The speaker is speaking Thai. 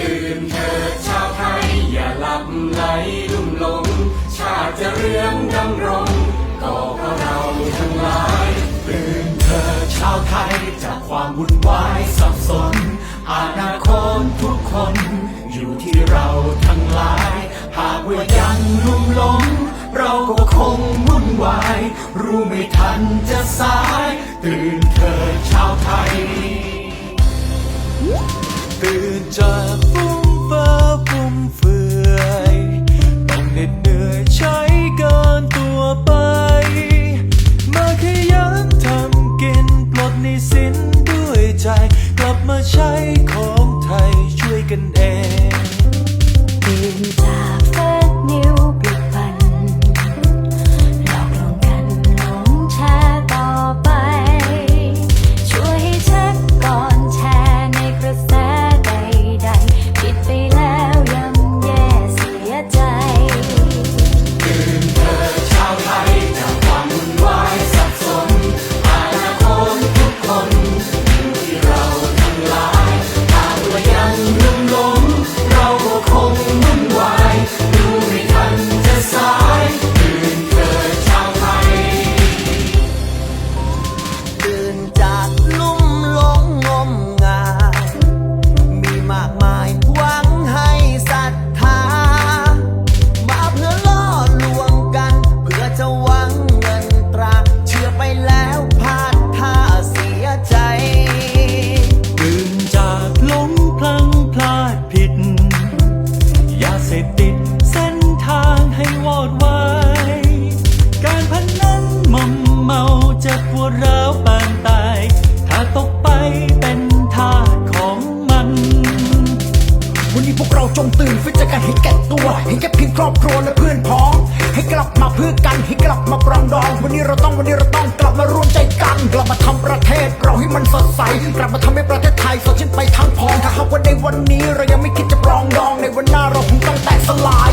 ตื่นเถิดชาวไทย อย่าหลับไหลลุ่มหลง ชาติจะเรื่องดำรงก็เพราะเราทั้งหลาย ตื่นเถิดชาวไทย จากความวุ่นวายสับสน อาณาคตทุกคน อยู่ที่เราทั้งหลาย หากว่ายังลุ่มหลง เราก็คงวุ่นวาย รู้ไม่ทันจะสาย ตื่นเถิดชาวไทย จากฟุ้งเฟ้อฟุ่มเฟือยต้องเหน็ดเหนื่อยใช้เกินตัวไป มาขยันทำกินปลดหนี้สินด้วยใจ กลับมาใช้ของไทยช่วยกันเอง ตื่นฟิตจากกันให้แก่ตัวให้แก่เพียงครอบครัวและเพื่อนพ้อง ให้กลับมาเพื่อกันให้กลับมาปรองดอง วันนี้เราต้องวันนี้เราต้องกลับมารวมใจกัน กลับมาทำประเทศเราให้มันสดใส กลับมาทำให้ประเทศไทยสดชื่นไปทั้งพองถ้าหากว่าในวันนี้เรายังไม่คิดจะปรองดองในวันหน้าเราคงต้องแตกสลาย